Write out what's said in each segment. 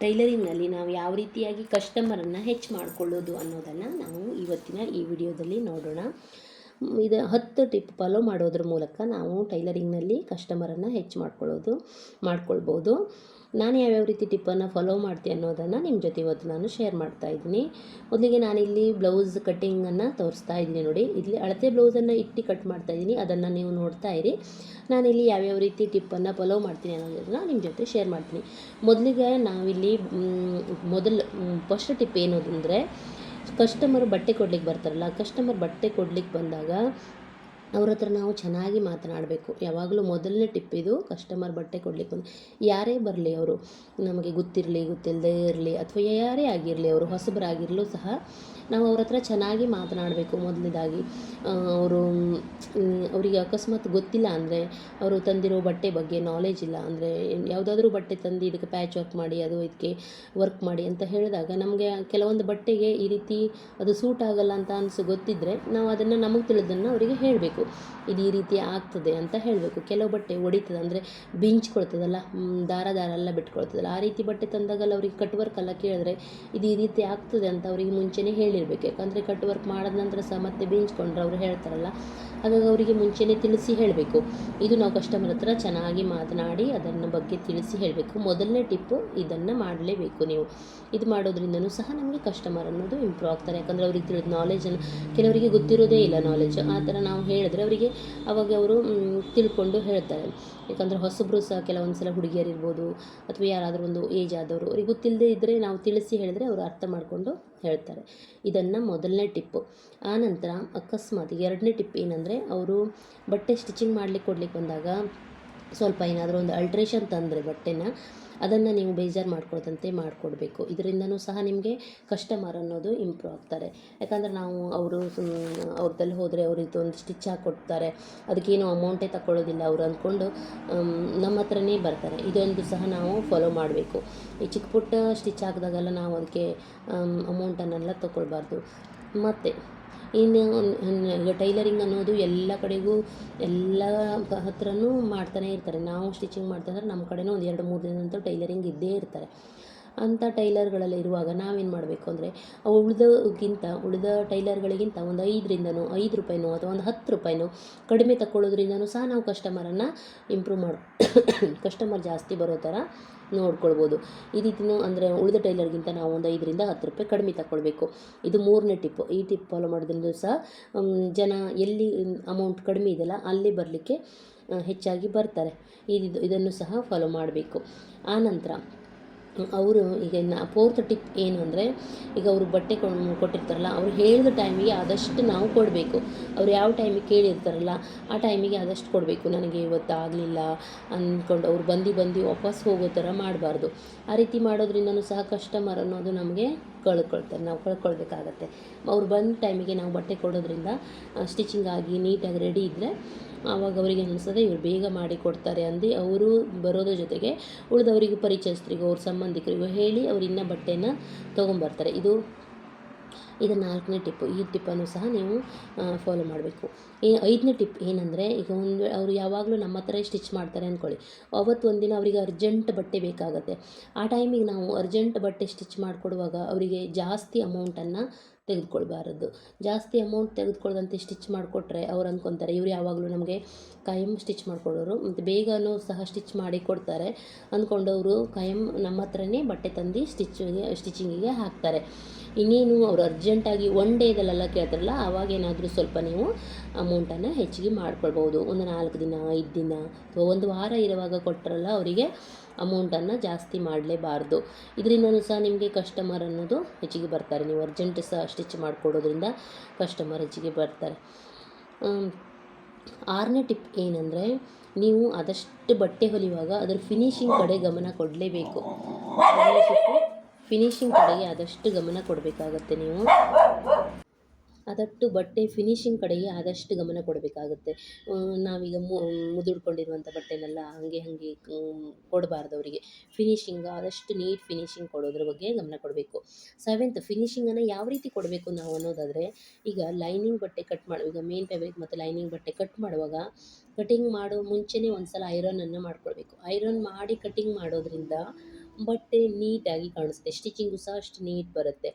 ಟೈಲರಿಂಗ್ನಲ್ಲಿ ನಾವು ಯಾವ ರೀತಿಯಾಗಿ ಕಸ್ಟಮರನ್ನು ಹೆಚ್ಚು ಮಾಡಿಕೊಳ್ಳೋದು ಅನ್ನೋದನ್ನು ನಾವು ಇವತ್ತಿನ ಈ ವಿಡಿಯೋದಲ್ಲಿ ನೋಡೋಣ. ಇದು ಹತ್ತು ಟಿಪ್ ಫಾಲೋ ಮಾಡೋದ್ರ ಮೂಲಕ ನಾವು ಟೈಲರಿಂಗ್ನಲ್ಲಿ ಕಸ್ಟಮರನ್ನು ಹೆಚ್ಚು ಮಾಡ್ಕೊಳ್ಳೋದು, ಮಾಡ್ಕೊಳ್ಬೋದು. ನಾನು ಯಾವ್ಯಾವ ರೀತಿ ಟಿಪ್ಪನ್ನು ಫಾಲೋ ಮಾಡ್ತೀನಿ ಅನ್ನೋದನ್ನು ನಿಮ್ಮ ಜೊತೆ ಇವತ್ತು ನಾನು ಶೇರ್ ಮಾಡ್ತಾ ಇದ್ದೀನಿ. ಮೊದಲಿಗೆ ನಾನಿಲ್ಲಿ ಬ್ಲೌಸ್ ಕಟ್ಟಿಂಗನ್ನು ತೋರಿಸ್ತಾ ಇದ್ದೀನಿ ನೋಡಿ. ಇಲ್ಲಿ ಅಳತೆ ಬ್ಲೌಸನ್ನು ಇಟ್ಟು ಕಟ್ ಮಾಡ್ತಾ ಇದ್ದೀನಿ. ಅದನ್ನು ನೀವು ನೋಡ್ತಾ ಇರಿ. ನಾನಿಲ್ಲಿ ಯಾವ್ಯಾವ ರೀತಿ ಟಿಪ್ಪನ್ನು ಫಾಲೋ ಮಾಡ್ತೀನಿ ಅನ್ನೋದನ್ನು ನಿಮ್ಮ ಜೊತೆ ಶೇರ್ ಮಾಡ್ತೀನಿ. ಮೊದಲಿಗೆ ನಾವಿಲ್ಲಿ ಮೊದಲು ಫಸ್ಟ್ ಟಿಪ್ ಏನು ಅಂದರೆ ಕಸ್ಟಮರ್ ಬಟ್ಟೆ ಕೊಡ್ಲಿಕ್ಕೆ ಬರ್ತಾರಲ್ಲ ಕಸ್ಟಮರ್ ಬಟ್ಟೆ ಕೊಡ್ಲಿಕ್ಕೆ ಬಂದಾಗ ಅವ್ರ ಹತ್ರ ನಾವು ಚೆನ್ನಾಗಿ ಮಾತನಾಡಬೇಕು. ಯಾವಾಗಲೂ ಮೊದಲನೇ ಟಿಪ್ ಇದು ಕಸ್ಟಮರ್ ಬಟ್ಟೆ ಕೊಡ್ಲಿಕ್ಕೆ ಯಾರೇ ಬರಲಿ ಅವರು, ನಮಗೆ ಗೊತ್ತಿರಲಿ ಗೊತ್ತಿಲ್ಲದೆ ಇರಲಿ, ಅಥವಾ ಯಾರೇ ಆಗಿರಲಿ ಅವರು, ಹೊಸಬರಾಗಿರಲೂ ಸಹ ನಾವು ಅವ್ರ ಹತ್ರ ಚೆನ್ನಾಗಿ ಮಾತನಾಡಬೇಕು. ಮೊದಲನೇದಾಗಿ ಅವರು ಅವರಿಗೆ ಅಕಸ್ಮಾತ್ ಗೊತ್ತಿಲ್ಲ ಅಂದರೆ, ಅವರು ತಂದಿರೋ ಬಟ್ಟೆ ಬಗ್ಗೆ ನಾಲೆಜ್ ಇಲ್ಲ ಅಂದರೆ, ಯಾವುದಾದ್ರೂ ಬಟ್ಟೆ ತಂದು ಇದಕ್ಕೆ ಪ್ಯಾಚ್ ವರ್ಕ್ ಮಾಡಿ, ಅದು ಇದಕ್ಕೆ ವರ್ಕ್ ಮಾಡಿ ಅಂತ ಹೇಳಿದಾಗ ನಮಗೆ ಕೆಲವೊಂದು ಬಟ್ಟೆಗೆ ಈ ರೀತಿ ಅದು ಸೂಟ್ ಆಗಲ್ಲ ಅಂತ ಅನಿಸು ಗೊತ್ತಿದ್ದರೆ ನಾವು ಅದನ್ನು ನಮಗೆ ತಿಳಿದನ್ನು ಅವರಿಗೆ ಹೇಳಬೇಕು. ಇದು ಈ ರೀತಿ ಆಗ್ತದೆ ಅಂತ ಹೇಳಬೇಕು. ಕೆಲವು ಬಟ್ಟೆ ಒಡಿತದೆ ಅಂದರೆ ಬಿಂಚ್ಕೊಳ್ತದಲ್ಲ ದಾರ ದಾರ ಎಲ್ಲ ಬಿಟ್ಕೊಳ್ತದಲ್ಲ. ಆ ರೀತಿ ಬಟ್ಟೆ ತಂದಾಗಲ್ಲ ಅವ್ರಿಗೆ ಕಟ್ ವರ್ಕ್ ಎಲ್ಲ ಕೇಳಿದ್ರೆ ಇದು ಈ ರೀತಿ ಆಗ್ತದೆ ಅಂತ ಅವರಿಗೆ ಮುಂಚೆನೇ ಹೇಳಿರ್ಬೇಕು. ಯಾಕಂದರೆ ಕಟ್ ವರ್ಕ್ ಮಾಡಿದ ನಂತರ ಸಹ ಮತ್ತೆ ಬೀಂಚ್ಕೊಂಡ್ರೆ ಅವರು ಹೇಳ್ತಾರಲ್ಲ, ಹಾಗಾಗಿ ಅವರಿಗೆ ಮುಂಚೆನೇ ತಿಳಿಸಿ ಹೇಳಬೇಕು. ಇದು ನಾವು ಕಸ್ಟಮರ್ ಹತ್ರ ಚೆನ್ನಾಗಿ ಮಾತನಾಡಿ ಅದನ್ನು ಬಗ್ಗೆ ತಿಳಿಸಿ ಹೇಳಬೇಕು. ಮೊದಲನೇ ಟಿಪ್ಪು ಇದನ್ನು ಮಾಡಲೇಬೇಕು ನೀವು. ಇದು ಮಾಡೋದ್ರಿಂದನೂ ಸಹ ನಮಗೆ ಕಸ್ಟಮರ್ ಅನ್ನೋದು ಇಂಪ್ರೂವ್ ಆಗ್ತಾರೆ. ಯಾಕಂದರೆ ಅವ್ರಿಗೆ ತಿಳಿದ ನಾಲೆಜನ್ನು ಕೆಲವರಿಗೆ ಗೊತ್ತಿರೋದೇ ಇಲ್ಲ ನಾಲೆಜ್ ಆ ಥರ ನಾವು ಹೇಳಿದ್ರೆ ಅವರಿಗೆ ಅವಾಗ ಅವರು ತಿಳ್ಕೊಂಡು ಹೇಳ್ತಾರೆ. ಯಾಕಂದರೆ ಹೊಸಬ್ರು ಸಹ ಕೆಲವೊಂದು ಸಲ ಹುಡುಗಿಯರಿರ್ಬೋದು ಅಥವಾ ಯಾರಾದರೂ ಒಂದು ಏಜ್ ಆದವರು, ಅವ್ರಿಗೆ ಗೊತ್ತಿಲ್ಲದೆ ಇದ್ದರೆ ನಾವು ತಿಳಿಸಿ ಹೇಳಿದ್ರೆ ಅವರು ಅರ್ಥ ಮಾಡಿಕೊಂಡು ಹೇಳ್ತಾರೆ. ಇದನ್ನು ಮೊದಲನೇ ಟಿಪ್ಪು. ಆನಂತರ ಅಕಸ್ಮಾತ್ ಎರಡನೇ ಟಿಪ್ ಏನಂದರೆ, ಅವರು ಬಟ್ಟೆ ಸ್ಟಿಚಿಂಗ್ ಮಾಡಲಿಕ್ಕೆ ಕೊಡ್ಲಿಕ್ಕೆ ಬಂದಾಗ ಸ್ವಲ್ಪ ಏನಾದರೂ ಒಂದು ಅಲ್ಟ್ರೇಷನ್ ತಂದರೆ ಬಟ್ಟೆನ, ಅದನ್ನು ನೀವು ಬೇಜಾರು ಮಾಡ್ಕೊಳ್ದಂತೆ ಮಾಡಿಕೊಡ್ಬೇಕು. ಇದರಿಂದನೂ ಸಹ ನಿಮಗೆ ಕಸ್ಟಮರ್ ಅನ್ನೋದು ಇಂಪ್ರೂವ್ ಆಗ್ತಾರೆ. ಯಾಕಂದರೆ ನಾವು ಅವರು ಅವ್ರದಲ್ಲಿ ಹೋದರೆ ಅವ್ರಿಗೆ ಒಂದು ಸ್ಟಿಚ್ ಹಾಕ್ಕೊಡ್ತಾರೆ ಅದಕ್ಕೇನು ಅಮೌಂಟೇ ತಗೊಳ್ಳೋದಿಲ್ಲ ಅವರು ಅಂದ್ಕೊಂಡು ನಮ್ಮ ಹತ್ರನೇ ಬರ್ತಾರೆ. ಇದೊಂದು ಸಹ ನಾವು ಫಾಲೋ ಮಾಡಬೇಕು. ಈ ಚಿಕ್ಕ ಪುಟ್ಟ ಸ್ಟಿಚ್ ಹಾಕಿದಾಗೆಲ್ಲ ನಾವು ಅದಕ್ಕೆ ಅಮೌಂಟನ್ನೆಲ್ಲ ತಗೊಳ್ಬಾರ್ದು ಮತ್ತು ಇನ್ನು ಟೈಲರಿಂಗ್ ಅನ್ನೋದು ಎಲ್ಲ ಕಡೆಗೂ ಎಲ್ಲ ಹತ್ರನೂ ಮಾಡ್ತಾನೆ ಇರ್ತಾರೆ. ನಾವು ಸ್ಟಿಚಿಂಗ್ ಮಾಡ್ತಂದ್ರೆ ನಮ್ಮ ಕಡೆನೂ ಒಂದು ಎರಡು ಮೂರು ದಿನ ಅಂತೂ ಟೈಲರಿಂಗ್ ಇದ್ದೇ ಇರ್ತಾರೆ. ಅಂಥ ಟೈಲರ್ಗಳಲ್ಲಿ ಇರುವಾಗ ನಾವೇನು ಮಾಡಬೇಕು ಅಂದರೆ ಉಳಿದಕ್ಕಿಂತ ಉಳಿದ ಟೈಲರ್ಗಳಿಗಿಂತ ಒಂದು ಐದರಿಂದನೋ, ಐದು ರೂಪಾಯಿನೋ ಅಥವಾ ಒಂದು ಹತ್ತು ರೂಪಾಯಿನೋ ಕಡಿಮೆ ತಗೊಳ್ಳೋದ್ರಿಂದನೂ ಸಹ ನಾವು ಕಸ್ಟಮರನ್ನು ಇಂಪ್ರೂವ್ ಮಾಡಿ ಕಸ್ಟಮರ್ ಜಾಸ್ತಿ ಬರೋ ಥರ ನೋಡ್ಕೊಳ್ಬೋದು. ಈ ರೀತಿನೂ ಅಂದರೆ ಉಳಿದ ಟೈಲರ್ಗಿಂತ ನಾವು ಒಂದು ಐದರಿಂದ ಹತ್ತು ರೂಪಾಯಿ ಕಡಿಮೆ ತಗೊಳ್ಬೇಕು ಇದು ಮೂರನೇ ಟಿಪ್ಪು ಈ ಟಿಪ್ ಫಾಲೋ ಮಾಡೋದ್ರಿಂದ ಸಹ ಜನ ಎಲ್ಲಿ ಅಮೌಂಟ್ ಕಡಿಮೆ ಇದೆಯಲ್ಲ ಅಲ್ಲಿ ಬರಲಿಕ್ಕೆ ಹೆಚ್ಚಾಗಿ ಬರ್ತಾರೆ. ಇದು ಇದನ್ನು ಸಹ ಫಾಲೋ ಮಾಡಬೇಕು. ಆನಂತರ ಅವರು ಈಗ ನಾ ಫೋರ್ತ್ ಟಿಪ್ ಏನು ಅಂದರೆ, ಈಗ ಅವರು ಬಟ್ಟೆ ಕೊಟ್ಟಿರ್ತಾರಲ್ಲ, ಅವ್ರು ಹೇಳಿದ ಟೈಮಿಗೆ ಆದಷ್ಟು ನಾವು ಕೊಡಬೇಕು. ಅವ್ರು ಯಾವ ಟೈಮಿಗೆ ಕೇಳಿರ್ತಾರಲ್ಲ, ಆ ಟೈಮಿಗೆ ಆದಷ್ಟು ಕೊಡಬೇಕು. ನನಗೆ ಇವತ್ತು ಆಗಲಿಲ್ಲ ಅಂದ್ಕೊಂಡು ಅವ್ರು ಬಂದು ಬಂದು ವಾಪಸ್ ಹೋಗೋ ಥರ ಮಾಡಬಾರ್ದು. ಆ ರೀತಿ ಮಾಡೋದ್ರಿಂದನೂ ಸಹ ಕಸ್ಟಮರ್ ಅನ್ನೋದು ನಮಗೆ ಕಳ್ಕೊಳ್ತಾರೆ, ನಾವು ಕಳ್ಕೊಳ್ಬೇಕಾಗತ್ತೆ. ಅವ್ರು ಬಂದ ಟೈಮಿಗೆ ನಾವು ಬಟ್ಟೆ ಕೊಡೋದ್ರಿಂದ ಸ್ಟಿಚಿಂಗ್ ಆಗಿ ನೀಟಾಗಿ ರೆಡಿ ಇದ್ದರೆ ಆವಾಗ ಅವರಿಗೆ ಅನಿಸ್ತದೆ ಇವರು ಬೇಗ ಮಾಡಿ ಕೊಡ್ತಾರೆ ಅಂದು ಅವರು ಬರೋದ್ರ ಜೊತೆಗೆ ಉಳಿದವರಿಗೂ ಪರಿಚಯಸ್ಥರಿಗೂ, ಅವ್ರ ಸಂಬಂಧಿಕರಿಗೂ ಹೇಳಿ ಅವ್ರು ಇನ್ನೂ ಬಟ್ಟೆನ ತೊಗೊಂಬರ್ತಾರೆ. ಇದು ಇದು ನಾಲ್ಕನೇ ಟಿಪ್ಪು ಈ ಟಿಪ್ಪನ್ನು ಸಹ ನೀವು ಫಾಲೋ ಮಾಡಬೇಕು. ಈ ಐದನೇ ಟಿಪ್ ಏನಂದರೆ, ಈಗ ಒಂದು, ಅವರು ಯಾವಾಗಲೂ ನಮ್ಮ ಹತ್ರ ಸ್ಟಿಚ್ ಮಾಡ್ತಾರೆ ಅಂದ್ಕೊಳ್ಳಿ ಅವತ್ತು ಒಂದಿನ ಅವರಿಗೆ ಅರ್ಜೆಂಟ್ ಬಟ್ಟೆ ಬೇಕಾಗುತ್ತೆ. ಆ ಟೈಮಿಗೆ ನಾವು ಅರ್ಜೆಂಟ್ ಬಟ್ಟೆ ಸ್ಟಿಚ್ ಮಾಡಿಕೊಡುವಾಗ ಅವರಿಗೆ ಜಾಸ್ತಿ ಅಮೌಂಟನ್ನು ತೆಗೆದುಕೊಳ್ಬಾರದು. ಜಾಸ್ತಿ ಅಮೌಂಟ್ ತೆಗೆದುಕೊಳ್ಳದಂತೆ ಸ್ಟಿಚ್ ಮಾಡಿಕೊಟ್ರೆ ಅವ್ರು ಅಂದ್ಕೊತಾರೆ ಇವ್ರು ಯಾವಾಗಲೂ ನಮಗೆ ಕಾಯಂ ಸ್ಟಿಚ್ ಮಾಡಿಕೊಡೋರು. ಮತ್ತು ಬೇಗನೂ ಸಹ ಸ್ಟಿಚ್ ಮಾಡಿ ಕೊಡ್ತಾರೆ. ಅಂದ್ಕೊಂಡವರು ಕಾಯಂ ನಮ್ಮ ಹತ್ರನೇ ಬಟ್ಟೆ ತಂದು ಸ್ಟಿಚ್ಚಿಗೆ ಸ್ಟಿಚಿಂಗಿಗೆ ಹಾಕ್ತಾರೆ. ಇನ್ನೇನು ಅವರು ಅರ್ಜೆಂಟಾಗಿ ಒನ್ ಡೇದಲ್ಲೆಲ್ಲ ಕೇಳ್ತಾರಲ್ಲ ಆವಾಗೇನಾದರೂ ಸ್ವಲ್ಪ ನೀವು ಅಮೌಂಟನ್ನು ಹೆಚ್ಚಿಗೆ ಮಾಡ್ಕೊಳ್ಬೋದು ಒಂದು ನಾಲ್ಕು ದಿನ, ಐದು ದಿನ ಅಥವಾ ಒಂದು ವಾರ ಇರುವಾಗ ಕೊಟ್ಟರಲ್ಲ ಅವರಿಗೆ ಅಮೌಂಟನ್ನು ಜಾಸ್ತಿ ಮಾಡಲೇಬಾರ್ದು. ಇದರಿಂದನೂ ಸಹ ನಿಮಗೆ ಕಸ್ಟಮರ್ ಅನ್ನೋದು ಹೆಚ್ಚಿಗೆ ಬರ್ತಾರೆ. ನೀವು ಅರ್ಜೆಂಟ್ ಸಹ ಸ್ಟಿಚ್ ಮಾಡಿಕೊಡೋದ್ರಿಂದ ಕಸ್ಟಮರ್ ಹೆಚ್ಚಿಗೆ ಬರ್ತಾರೆ. ಆರನೇ ಟಿಪ್ ಏನಂದರೆ ನೀವು ಆದಷ್ಟು ಬಟ್ಟೆ ಹೊಲಿಯುವಾಗ ಅದರ ಫಿನಿಶಿಂಗ್ ಕಡೆ ಗಮನ ಕೊಡಲೇಬೇಕು. ಫಿನಿಶಿಂಗ್ ಕಡೆಗೆ ಆದಷ್ಟು ಗಮನ ಕೊಡಬೇಕಾಗತ್ತೆ ನೀವು. ಅದಟ್ಟು ಬಟ್ಟೆ ಫಿನಿಶಿಂಗ್ ಕಡೆಗೆ ಆದಷ್ಟು ಗಮನ ಕೊಡಬೇಕಾಗುತ್ತೆ. ನಾವೀಗ ಮುದುಡ್ಕೊಂಡಿರುವಂಥ ಬಟ್ಟೆನೆಲ್ಲ ಹಾಗೆ ಹಾಗೆ ಕೊಡಬಾರ್ದು ಅವರಿಗೆ ಫಿನಿಶಿಂಗ್ ಆದಷ್ಟು ನೀಟ್ ಫಿನಿಶಿಂಗ್ ಕೊಡೋದ್ರ ಬಗ್ಗೆ ಗಮನ ಕೊಡಬೇಕು. ಸೆವೆಂತ್ ಫಿನಿಶಿಂಗನ್ನು ಯಾವ ರೀತಿ ಕೊಡಬೇಕು ನಾವು ಅನ್ನೋದಾದರೆ, ಈಗ ಲೈನಿಂಗ್ ಬಟ್ಟೆ ಕಟ್ ಮಾಡಿ, ಈಗ ಮೇನ್ ಫ್ಯಾಬ್ರಿಕ್ ಮತ್ತು ಲೈನಿಂಗ್ ಬಟ್ಟೆ ಕಟ್ ಮಾಡುವಾಗ ಕಟಿಂಗ್ ಮಾಡೋ ಮುಂಚೆನೇ ಒಂದು ಸಲ ಐರನನ್ನು ಮಾಡ್ಕೊಳ್ಬೇಕು. ಐರನ್ ಮಾಡಿ ಕಟಿಂಗ್ ಮಾಡೋದ್ರಿಂದ ಬಟ್ಟೆ ನೀಟಾಗಿ ಕಾಣಿಸುತ್ತೆ. ಸ್ಟಿಚಿಂಗು ಸಹ ಅಷ್ಟು ನೀಟ್ ಬರುತ್ತೆ.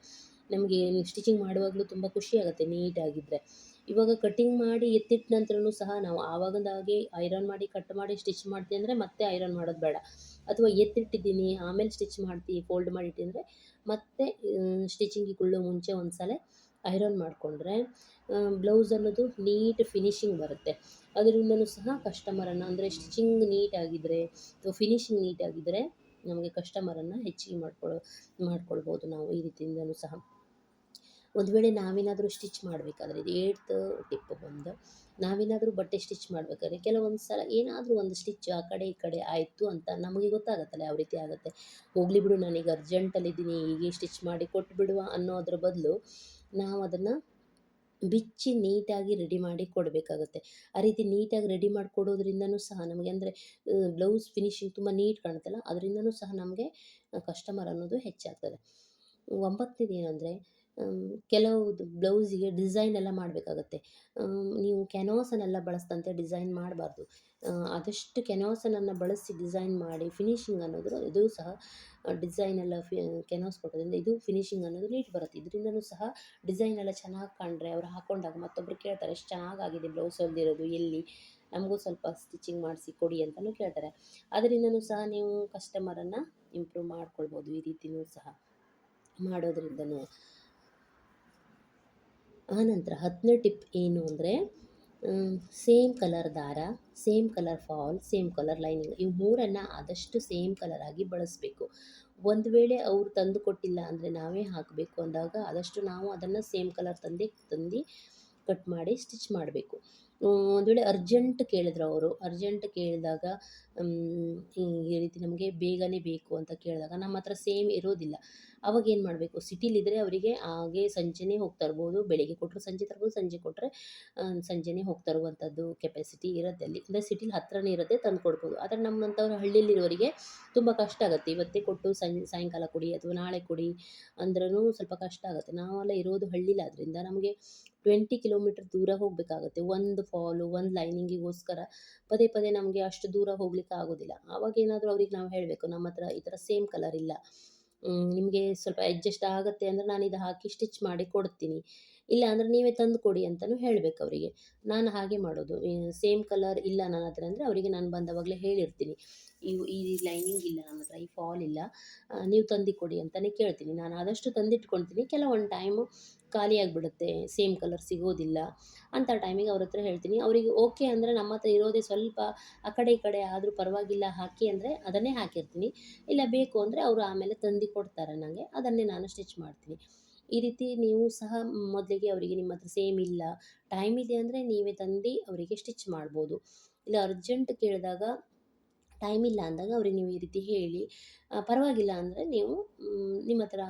ನಮಗೆ ಸ್ಟಿಚಿಂಗ್ ಮಾಡುವಾಗಲೂ ತುಂಬ ಖುಷಿ ಆಗುತ್ತೆ ನೀಟಾಗಿದ್ದರೆ ಇವಾಗ ಕಟ್ಟಿಂಗ್ ಮಾಡಿ ಎತ್ತಿಟ್ಟ ನಂತರನೂ ಸಹ ನಾವು ಆವಾಗಿಂದಾಗೆ ಐರನ್ ಮಾಡಿ ಕಟ್ ಮಾಡಿ ಸ್ಟಿಚ್ ಮಾಡ್ತೀವಿ ಅಂದರೆ ಮತ್ತೆ ಐರನ್ ಮಾಡೋದು ಬೇಡ. ಅಥವಾ ಎತ್ತಿಟ್ಟಿದ್ದೀನಿ, ಆಮೇಲೆ ಸ್ಟಿಚ್ ಮಾಡ್ತೀವಿ ಫೋಲ್ಡ್ ಮಾಡಿ ಮತ್ತೆ ಸ್ಟಿಚಿಂಗಿಗೆ ಮುಂಚೆ ಒಂದು ಸಲ ಐರನ್ ಮಾಡಿಕೊಂಡ್ರೆ ಬ್ಲೌಸ್ ಅನ್ನೋದು ನೀಟ್ ಫಿನಿಶಿಂಗ್ ಬರುತ್ತೆ. ಅದರಿಂದನೂ ಸಹ ಕಸ್ಟಮರನ್ನು ಅಂದರೆ ಸ್ಟಿಚಿಂಗ್ ನೀಟಾಗಿದ್ದರೆ ಅಥವಾ ಫಿನಿಶಿಂಗ್ ನೀಟಾಗಿದ್ದರೆ ನಮಗೆ ಕಸ್ಟಮರನ್ನು ಹೆಚ್ಚಿಗೆ ಮಾಡ್ಕೊಳ್ಳೋ ಮಾಡ್ಕೊಳ್ಬೋದು ನಾವು ಈ ರೀತಿಯಿಂದಲೂ ಸಹ. ಒಂದು ವೇಳೆ ನಾವೇನಾದರೂ ಸ್ಟಿಚ್ ಮಾಡಬೇಕಾದ್ರೆ, ಇದು ಏಟ್ತ್ ಟಿಪ್ ಬಂದು ನಾವೇನಾದರೂ ಬಟ್ಟೆ ಸ್ಟಿಚ್ ಮಾಡಬೇಕಾದ್ರೆ, ಕೆಲವೊಂದು ಸಲ ಏನಾದರೂ ಒಂದು ಸ್ಟಿಚ್ ಆ ಕಡೆ ಈ ಕಡೆ ಆಯಿತು ಅಂತ ನಮಗೆ ಗೊತ್ತಾಗುತ್ತಲ್ಲ ಯಾವ ರೀತಿ ಆಗುತ್ತೆ. ಹೋಗಲಿ ಬಿಡು, ನಾನೀಗ ಅರ್ಜೆಂಟಲ್ಲಿದ್ದೀನಿ ಹೀಗೆ ಸ್ಟಿಚ್ ಮಾಡಿ ಕೊಟ್ಬಿಡುವ ಅನ್ನೋದ್ರ ಬದಲು ನಾವು ಅದನ್ನು ಬಿಚ್ಚಿ ನೀಟಾಗಿ ರೆಡಿ ಮಾಡಿ ಕೊಡಬೇಕಾಗುತ್ತೆ. ಆ ರೀತಿ ನೀಟಾಗಿ ರೆಡಿ ಮಾಡಿ ಕೊಡೋದ್ರಿಂದನೂ ಸಹ ನಮಗೆ ಅಂದರೆ ಬ್ಲೌಸ್ ಫಿನಿಶಿಂಗ್ ತುಂಬ ನೀಟ್ ಕಾಣುತ್ತಲ್ಲ, ಅದರಿಂದನೂ ಸಹ ನಮಗೆ ಕಸ್ಟಮರ್ ಅನ್ನೋದು ಹೆಚ್ಚಾಗ್ತದೆ. ಒಂಬತ್ತನೇದು ಏನಂದರೆ ಕೆಲವು ಬ್ಲೌಸಿಗೆ ಡಿಸೈನ್ ಎಲ್ಲ ಮಾಡಬೇಕಾಗತ್ತೆ. ನೀವು ಕೆನೋಸನ್ನೆಲ್ಲ ಬಳಸಿದಂತೆ ಡಿಸೈನ್ ಮಾಡಬಾರ್ದು. ಆದಷ್ಟು ಕೆನೋಸನನ್ನು ಬಳಸಿ ಡಿಸೈನ್ ಮಾಡಿ ಫಿನಿಶಿಂಗ್ ಅನ್ನೋದು ಇದು ಸಹ ಡಿಸೈನ್ ಎಲ್ಲ ಫಿ ಕೆನೋಸ್ ಕೊಟ್ಟೋದ್ರಿಂದ ಇದು ಫಿನಿಶಿಂಗ್ ಅನ್ನೋದು ನೀಟ್ ಬರುತ್ತೆ. ಇದರಿಂದನೂ ಸಹ ಡಿಸೈನ್ ಎಲ್ಲ ಚೆನ್ನಾಗಿ ಕಂಡ್ರೆ ಅವ್ರು ಹಾಕೊಂಡಾಗ ಮತ್ತೊಬ್ಬರು ಕೇಳ್ತಾರೆ ಎಷ್ಟು ಚೆನ್ನಾಗಾಗಿದೆ ಬ್ಲೌಸ್ ಹೊಲ್ದಿರೋದು, ಎಲ್ಲಿ? ನಮಗೂ ಸ್ವಲ್ಪ ಸ್ಟಿಚಿಂಗ್ ಮಾಡಿಸಿ ಕೊಡಿ ಅಂತಲೂ ಕೇಳ್ತಾರೆ. ಅದರಿಂದನೂ ಸಹ ನೀವು ಕಸ್ಟಮರನ್ನು ಇಂಪ್ರೂವ್ ಮಾಡ್ಕೊಳ್ಬೋದು ಈ ರೀತಿಯೂ ಸಹ ಮಾಡೋದ್ರಿಂದನೂ. ಆನಂತರ ಹತ್ತನೇ ಟಿಪ್ ಏನು ಅಂದರೆ ಸೇಮ್ ಕಲರ್ ದಾರ, same colour fall, same colour lining, ಇವು ಮೂರನ್ನು ಆದಷ್ಟು ಸೇಮ್ ಕಲರ್ ಆಗಿ ಬಳಸಬೇಕು. ಒಂದು ವೇಳೆ ಅವರು ತಂದು ಕೊಟ್ಟಿಲ್ಲ ಅಂದರೆ ನಾವೇ ಹಾಕಬೇಕು ಅಂದಾಗ ಆದಷ್ಟು ನಾವು ಅದನ್ನು ಸೇಮ್ ಕಲರ್ ತಂದೇ ತಂದು ಕಟ್ ಮಾಡಿ ಸ್ಟಿಚ್ ಮಾಡಬೇಕು. ಒಂದು ವೇಳೆ ಅರ್ಜೆಂಟ್ ಕೇಳಿದ್ರು ಅವರು. ಅರ್ಜೆಂಟ್ ಕೇಳಿದಾಗ ಈ ರೀತಿ ನಮಗೆ ಬೇಗನೆ ಬೇಕು ಅಂತ ಕೇಳಿದಾಗ ನಮ್ಮ ಹತ್ರ ಸೇಮ್ ಇರೋದಿಲ್ಲ. ಅವಾಗ ಏನು ಮಾಡಬೇಕು? ಸಿಟಿಲಿದ್ದರೆ ಅವರಿಗೆ ಹಾಗೆ ಸಂಜೆನೆ ಹೋಗ್ತಾ ಇರ್ಬೋದು ಬೆಳಿಗ್ಗೆ ಕೊಟ್ಟರು ಸಂಜೆ ತರ್ಬೋದು, ಸಂಜೆ ಕೊಟ್ಟರೆ ಸಂಜೆನೇ ಹೋಗ್ತಾ ಇರುವಂಥದ್ದು ಕೆಪಾಸಿಟಿ ಇರುತ್ತೆ ಅಲ್ಲಿ. ಅಂದರೆ ಸಿಟಿಲಿ ಹತ್ರನೇ ಇರುತ್ತೆ, ತಂದು ಕೊಡ್ಬೋದು. ಆದರೆ ನಮ್ಮಂಥವ್ರು ಹಳ್ಳಿಲಿರೋರಿಗೆ ತುಂಬ ಕಷ್ಟ ಆಗುತ್ತೆ. ಇವತ್ತೇ ಕೊಟ್ಟು ಸಂ, ಸಾಯಂಕಾಲ ಕೊಡಿ ಅಥವಾ ನಾಳೆ ಕೊಡಿ ಅಂದ್ರೂ ಸ್ವಲ್ಪ ಕಷ್ಟ ಆಗುತ್ತೆ. ನಾವೆಲ್ಲ ಇರೋದು ಹಳ್ಳಿಲಾದ್ರಿಂದ ನಮಗೆ ಟ್ವೆಂಟಿ ಕಿಲೋಮೀಟ್ರ್ ದೂರ ಹೋಗಬೇಕಾಗತ್ತೆ. ಒಂದು ಫಾಲು ಒಂದು ಲೈನಿಂಗಿಗೋಸ್ಕರ ಪದೇ ಪದೇ ನಮಗೆ ಅಷ್ಟು ದೂರ ಹೋಗ್ಲಿಕ್ಕೆ ಆಗೋದಿಲ್ಲ. ಆವಾಗ ಏನಾದರೂ ಅವ್ರಿಗೆ ನಾವು ಹೇಳಬೇಕು, ನಮ್ಮ ಹತ್ರ ಈ ಥರ ಸೇಮ್ ಕಲರ್ ಇಲ್ಲ. ನಿಮಗೆ ಸ್ವಲ್ಪ ಅಡ್ಜಸ್ಟ್ ಆಗುತ್ತೆ ಅಂದರೆ ನಾನು ಇದು ಹಾಕಿ ಸ್ಟಿಚ್ ಮಾಡಿ ಕೊಡ್ತೀನಿ. ಇಲ್ಲ ಅಂದರೆ ನೀವೇ ತಂದು ಕೊಡಿ ಅಂತಲೂ ಹೇಳಬೇಕು ಅವರಿಗೆ. ನಾನು ಹಾಗೆ ಮಾಡೋದು. ಸೇಮ್ ಕಲರ್ ಇಲ್ಲ ನನ್ನ ಹತ್ರ ಅಂದರೆ ಅವರಿಗೆ ನಾನು ಬಂದವಾಗಲೇ ಹೇಳಿರ್ತೀನಿ. ಇವು ಈ ಲೈನಿಂಗ್ ಇಲ್ಲ ನಮ್ಮ ಹತ್ರ, ಈ ಇಲ್ಲ ನೀವು ತಂದು ಕೊಡಿ ಅಂತಲೇ ಕೇಳ್ತೀನಿ. ನಾನು ಆದಷ್ಟು ತಂದಿಟ್ಕೊಳ್ತೀನಿ. ಕೆಲವೊಂದು ಟೈಮು ಖಾಲಿಯಾಗಿಬಿಡುತ್ತೆ ಸೇಮ್ ಕಲರ್ ಸಿಗೋದಿಲ್ಲ. ಅಂಥ ಟೈಮಿಗೆ ಅವ್ರ ಹತ್ರ ಹೇಳ್ತೀನಿ. ಅವರಿಗೆ ಓಕೆ ಅಂದರೆ ನಮ್ಮ ಹತ್ರ ಇರೋದೇ ಸ್ವಲ್ಪ ಆ ಕಡೆ ಈ ಕಡೆ ಆದರೂ ಪರವಾಗಿಲ್ಲ ಹಾಕಿ ಅಂದರೆ ಅದನ್ನೇ ಹಾಕಿರ್ತೀನಿ. ಇಲ್ಲ ಬೇಕು ಅಂದರೆ ಅವರು ಆಮೇಲೆ ತಂದು ಕೊಡ್ತಾರೆ ನನಗೆ ಅದನ್ನೇ ನಾನು ಸ್ಟಿಚ್ ಮಾಡ್ತೀನಿ. ಈ ರೀತಿ ನೀವು ಸಹ ಮೊದಲಿಗೆ ಅವರಿಗೆ ನಿಮ್ಮ ಹತ್ರ ಸೇಮ್ ಇಲ್ಲ. ಟೈಮ್ ಇದೆ ಅಂದರೆ ನೀವೇ ತಂದು ಅವರಿಗೆ ಸ್ಟಿಚ್ ಮಾಡ್ಬೋದು. ಇಲ್ಲ ಅರ್ಜೆಂಟ್ ಕೇಳಿದಾಗ ಟೈಮ್ ಇಲ್ಲ ಅಂದಾಗ ಅವ್ರಿಗೆ ನೀವು ಈ ರೀತಿ ಹೇಳಿ. ಪರವಾಗಿಲ್ಲ ಅಂದರೆ ನೀವು ನಿಮ್ಮ ಹತ್ರ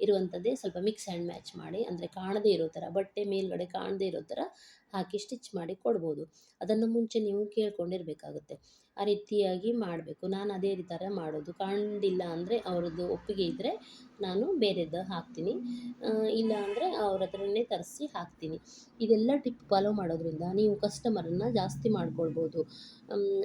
ಇರುವಂಥದ್ದೇ ಸ್ವಲ್ಪ ಮಿಕ್ಸ್ ಆ್ಯಂಡ್ ಮ್ಯಾಚ್ ಮಾಡಿ. ಅಂದರೆ ಕಾಣದೇ ಇರೋ ಥರ, ಬಟ್ಟೆ ಮೇಲುಗಡೆ ಕಾಣದೇ ಇರೋ ಥರ ಹಾಕಿ ಸ್ಟಿಚ್ ಮಾಡಿ ಕೊಡ್ಬೋದು. ಅದನ್ನು ಮುಂಚೆ ನೀವು ಕೇಳ್ಕೊಂಡಿರಬೇಕಾಗುತ್ತೆ. ಆ ರೀತಿಯಾಗಿ ಮಾಡಬೇಕು. ನಾನು ಅದೇ ಥರ ಮಾಡೋದು. ಕಾಣಲಿಲ್ಲ ಅಂದರೆ ಅವ್ರದ್ದು ಒಪ್ಪಿಗೆ ಇದ್ದರೆ ನಾನು ಬೇರೆದು ಹಾಕ್ತೀನಿ. ಇಲ್ಲ ಅಂದರೆ ಅವ್ರ ಹತ್ರನೇ ತರಿಸಿ ಹಾಕ್ತೀನಿ. ಇದೆಲ್ಲ ಟಿಪ್ ಫಾಲೋ ಮಾಡೋದ್ರಿಂದ ನೀವು ಕಸ್ಟಮರನ್ನು ಜಾಸ್ತಿ ಮಾಡ್ಕೊಳ್ಬೋದು.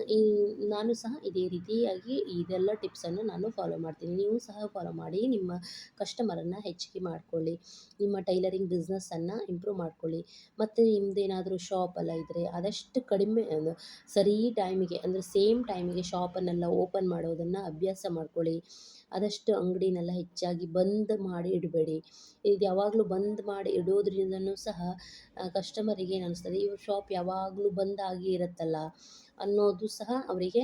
ಈ, ನಾನು ಸಹ ಇದೇ ರೀತಿಯಾಗಿ ಇದೆಲ್ಲ ಟಿಪ್ಸನ್ನು ನಾನು ಫಾಲೋ ಮಾಡ್ತೀನಿ. ನೀವು ಸಹ ಫಾಲೋ ಮಾಡಿ ನಿಮ್ಮ ಕಸ್ಟಮರನ್ನು ಹೆಚ್ಚಿಗೆ ಮಾಡ್ಕೊಳ್ಳಿ. ನಿಮ್ಮ ಟೈಲರಿಂಗ್ ಬಿಸ್ನೆಸ್ಸನ್ನು ಇಂಪ್ರೂವ್ ಮಾಡ್ಕೊಳ್ಳಿ. ಮತ್ತು ನಿಮ್ಮದೇನಾದರೂ ಶಾಪೆಲ್ಲ ಇದ್ದರೆ ಆದಷ್ಟು ಕಡಿಮೆ ಸರಿ ಟೈಮಿಗೆ, ಅಂದರೆ ಸೇಮ್ ಟೈಮಿಗೆ ಶಾಪನ್ನೆಲ್ಲ ಓಪನ್ ಮಾಡೋದನ್ನು ಅಭ್ಯಾಸ ಮಾಡ್ಕೊಳ್ಳಿ. ಆದಷ್ಟು ಅಂಗಡಿನೆಲ್ಲ ಹೆಚ್ಚಾಗಿ ಬಂದ್ ಮಾಡಿ ಇಡಬೇಡಿ. ಇದು ಯಾವಾಗಲೂ ಬಂದ್ ಮಾಡಿ ಇಡೋದ್ರಿಂದನೂ ಸಹ ಕಸ್ಟಮರಿಗೆ ಏನು ಅನಿಸ್ತದೆ, ಇವ್ರ ಶಾಪ್ ಯಾವಾಗಲೂ ಬಂದ್ ಆಗಿ ಇರುತ್ತಲ್ಲ ಅನ್ನೋದು ಸಹ ಅವರಿಗೆ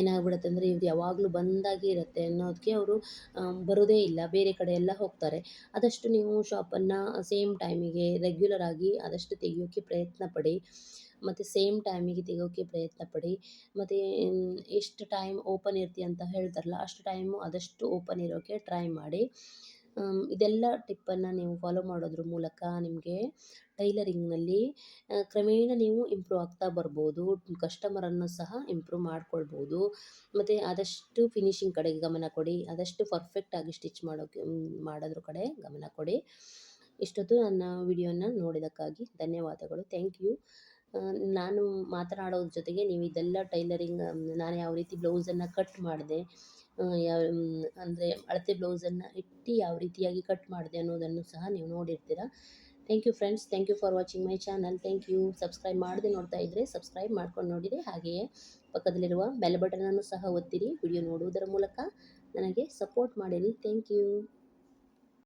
ಏನಾಗ್ಬಿಡುತ್ತೆ ಅಂದರೆ ಇದು ಯಾವಾಗಲೂ ಬಂದಾಗೆ ಇರುತ್ತೆ ಅನ್ನೋದಕ್ಕೆ ಅವರು ಬರೋದೇ ಇಲ್ಲ. ಬೇರೆ ಕಡೆ ಎಲ್ಲ ಹೋಗ್ತಾರೆ. ಆದಷ್ಟು ನೀವು ಶಾಪನ್ನು ಸೇಮ್ ಟೈಮಿಗೆ ರೆಗ್ಯುಲರ್ ಆಗಿ ಆದಷ್ಟು ತೆಗಿಯೋಕ್ಕೆ ಪ್ರಯತ್ನ ಪಡಿ. ಮತ್ತು ಸೇಮ್ ಟೈಮಿಗೆ ತೆಗೋಕ್ಕೆ ಪ್ರಯತ್ನ ಪಡಿ. ಮತ್ತು ಎಷ್ಟು ಟೈಮ್ ಓಪನ್ ಇರ್ತೀಯ ಅಂತ ಹೇಳ್ತಾರಲ್ಲ ಅಷ್ಟು ಟೈಮು ಆದಷ್ಟು ಓಪನ್ ಇರೋಕ್ಕೆ ಟ್ರೈ ಮಾಡಿ. ಇದೆಲ್ಲ ಟಿಪ್ಪನ್ನು ನೀವು ಫಾಲೋ ಮಾಡೋದ್ರ ಮೂಲಕ ನಿಮಗೆ ಟೈಲರಿಂಗ್ನಲ್ಲಿ ಕ್ರಮೇಣ ನೀವು ಇಂಪ್ರೂವ್ ಆಗ್ತಾ ಬರ್ಬೋದು, ಕಸ್ಟಮರನ್ನು ಸಹ ಇಂಪ್ರೂವ್ ಮಾಡ್ಕೊಳ್ಬೋದು. ಮತ್ತು ಆದಷ್ಟು ಫಿನಿಶಿಂಗ್ ಕಡೆಗೆ ಗಮನ ಕೊಡಿ, ಆದಷ್ಟು ಪರ್ಫೆಕ್ಟಾಗಿ ಸ್ಟಿಚ್ ಮಾಡೋಕ್ಕೆ ಮಾಡೋದ್ರ ಕಡೆ ಗಮನ ಕೊಡಿ. ಇಷ್ಟೊತ್ತು ನನ್ನ ವಿಡಿಯೋನ ನೋಡಿದ್ದಕ್ಕಾಗಿ ಧನ್ಯವಾದಗಳು. Thank you. ನಾನು ಮಾತನಾಡೋದ್ರ ಜೊತೆಗೆ ನೀವು ಇದೆಲ್ಲ ಟೈಲರಿಂಗ್ ನಾನು ಯಾವ ರೀತಿ ಬ್ಲೌಸನ್ನು ಕಟ್ ಮಾಡಿದೆ ಯಾವ ಅಂದರೆ ಅಳತೆ ಬ್ಲೌಸನ್ನು ಇಟ್ಟು ಯಾವ ರೀತಿಯಾಗಿ ಕಟ್ ಮಾಡಿದೆ ಅನ್ನೋದನ್ನು ಸಹ ನೀವು ನೋಡಿರ್ತೀರ. Thank you friends, thank you for watching my channel, thank you. Subscribe ಮಾಡದೆ ನೋಡ್ತಾ ಇದ್ದರೆ ಸಬ್ಸ್ಕ್ರೈಬ್ ಮಾಡ್ಕೊಂಡು ನೋಡಿರಿ, ಹಾಗೆಯೇ ಪಕ್ಕದಲ್ಲಿರುವ ಬೆಲ್ ಬಟನನ್ನು ಸಹ ಒತ್ತಿರಿ, ವಿಡಿಯೋ ನೋಡುವುದರ ಮೂಲಕ ನನಗೆ ಸಪೋರ್ಟ್ ಮಾಡಿರಿ. Thank you.